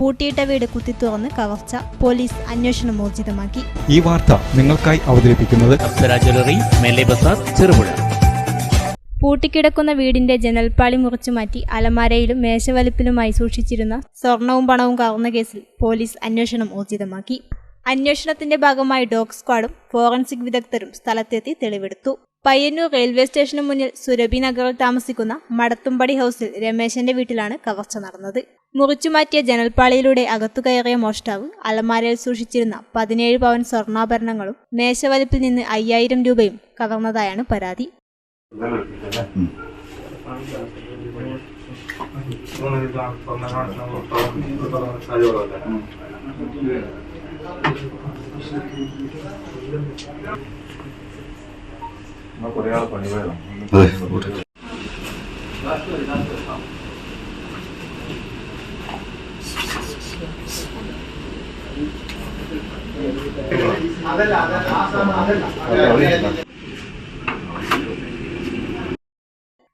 പൂട്ടിയിട്ട വീട് കുത്തിത്തുറന്ന് കവർച്ച പോലീസ് അന്വേഷണം ഊർജിതമാക്കി ഈ വാർത്ത നിങ്ങൾക്കായി അവതരിപ്പിക്കുന്നത് ചെറുപുഴ. പൂട്ടിക്കിടക്കുന്ന വീടിന്റെ ജനൽപ്പാളി മുറിച്ചു മാറ്റി അലമാരയിലും മേശവലിപ്പിലുമായി സൂക്ഷിച്ചിരുന്ന സ്വർണവും പണവും കവർന്ന കേസിൽ പോലീസ് അന്വേഷണം ഊർജിതമാക്കി അന്വേഷണത്തിന്റെ ഭാഗമായി ഡോഗ് സ്ക്വാഡും ഫോറൻസിക് വിദഗ്ധരും സ്ഥലത്തെത്തി തെളിവെടുത്തു. പയ്യന്നൂർ റെയിൽവേ സ്റ്റേഷന് മുന്നിൽ സുരഭി നഗറിൽ താമസിക്കുന്ന മടത്തുംപടി ഹൌസിൽ രമേശന്റെ വീട്ടിലാണ് കവർച്ച നടന്നത്. മുറിച്ചുമാറ്റിയ ജനൽപ്പാളിയിലൂടെ അകത്തു കയറിയ മോഷ്ടാവ് അലമാരയിൽ സൂക്ഷിച്ചിരുന്ന പതിനേഴ് പവൻ സ്വർണാഭരണങ്ങളും മേശവലിപ്പിൽ നിന്ന് അയ്യായിരം രൂപയും കവർന്നതായാണ് പരാതി.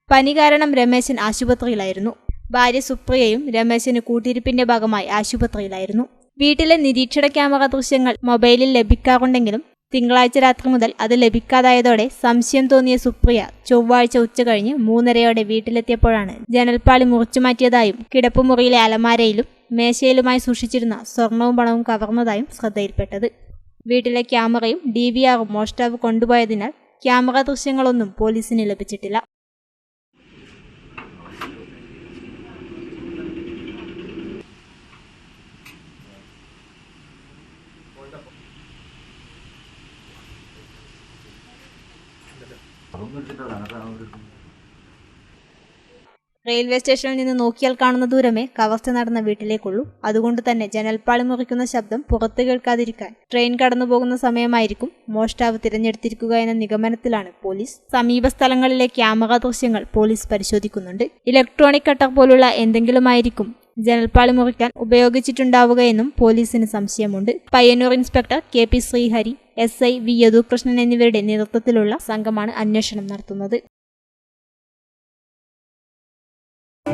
പനി കാരണം രമേശൻ ആശുപത്രിയിലായിരുന്നു. ഭാര്യ സുപ്രിയയും രമേശന് കൂട്ടിരിപ്പിന്റെ ഭാഗമായി ആശുപത്രിയിലായിരുന്നു. വീട്ടിലെ നിരീക്ഷണ ക്യാമറ ദൃശ്യങ്ങൾ മൊബൈലിൽ ലഭിക്കാറുണ്ടെങ്കിലും തിങ്കളാഴ്ച രാത്രി മുതൽ അത് ലഭിക്കാതായതോടെ സംശയം തോന്നിയ സുപ്രിയ ചൊവ്വാഴ്ച ഉച്ചകഴിഞ്ഞ് മൂന്നരയോടെ വീട്ടിലെത്തിയപ്പോഴാണ് ജനൽപ്പാളി മുറിച്ചുമാറ്റിയതായും കിടപ്പുമുറിയിലെ അലമാരയിലും മേശയിലുമായി സൂക്ഷിച്ചിരുന്ന സ്വർണവും പണവും കവർന്നതായും ശ്രദ്ധയിൽപ്പെട്ടത്. വീട്ടിലെ ക്യാമറയും ഡി വി ആറും മോഷ്ടാവ് കൊണ്ടുപോയതിനാൽ ക്യാമറ ദൃശ്യങ്ങളൊന്നും പോലീസിന് ലഭിച്ചിട്ടില്ല. റെയിൽവേ സ്റ്റേഷനിൽ നിന്ന് നോക്കിയാൽ കാണുന്ന ദൂരമേ കവർച്ച നടന്ന വീട്ടിലേക്കുള്ളൂ. അതുകൊണ്ട് തന്നെ ജനൽപ്പാളി മുറിക്കുന്ന ശബ്ദം പുറത്തു കേൾക്കാതിരിക്കാൻ ട്രെയിൻ കടന്നുപോകുന്ന സമയമായിരിക്കും മോഷ്ടാവ് തിരഞ്ഞെടുത്തിരിക്കുക എന്ന നിഗമനത്തിലാണ് പോലീസ്. സമീപ സ്ഥലങ്ങളിലെ ക്യാമറ ദൃശ്യങ്ങൾ പോലീസ് പരിശോധിക്കുന്നുണ്ട്. ഇലക്ട്രോണിക് കട്ടർ പോലുള്ള എന്തെങ്കിലുമായിരിക്കും ജനൽപ്പാളി മുറിക്കാൻ ഉപയോഗിച്ചിട്ടുണ്ടാവുകയെന്നും പോലീസിന് സംശയമുണ്ട്. Payyanur inspector K P Sreehari S I V Yadukrishnan എന്നിവരുടെ നേതൃത്വത്തിലുള്ള സംഘമാണ് അന്വേഷണം നടത്തുന്നത്.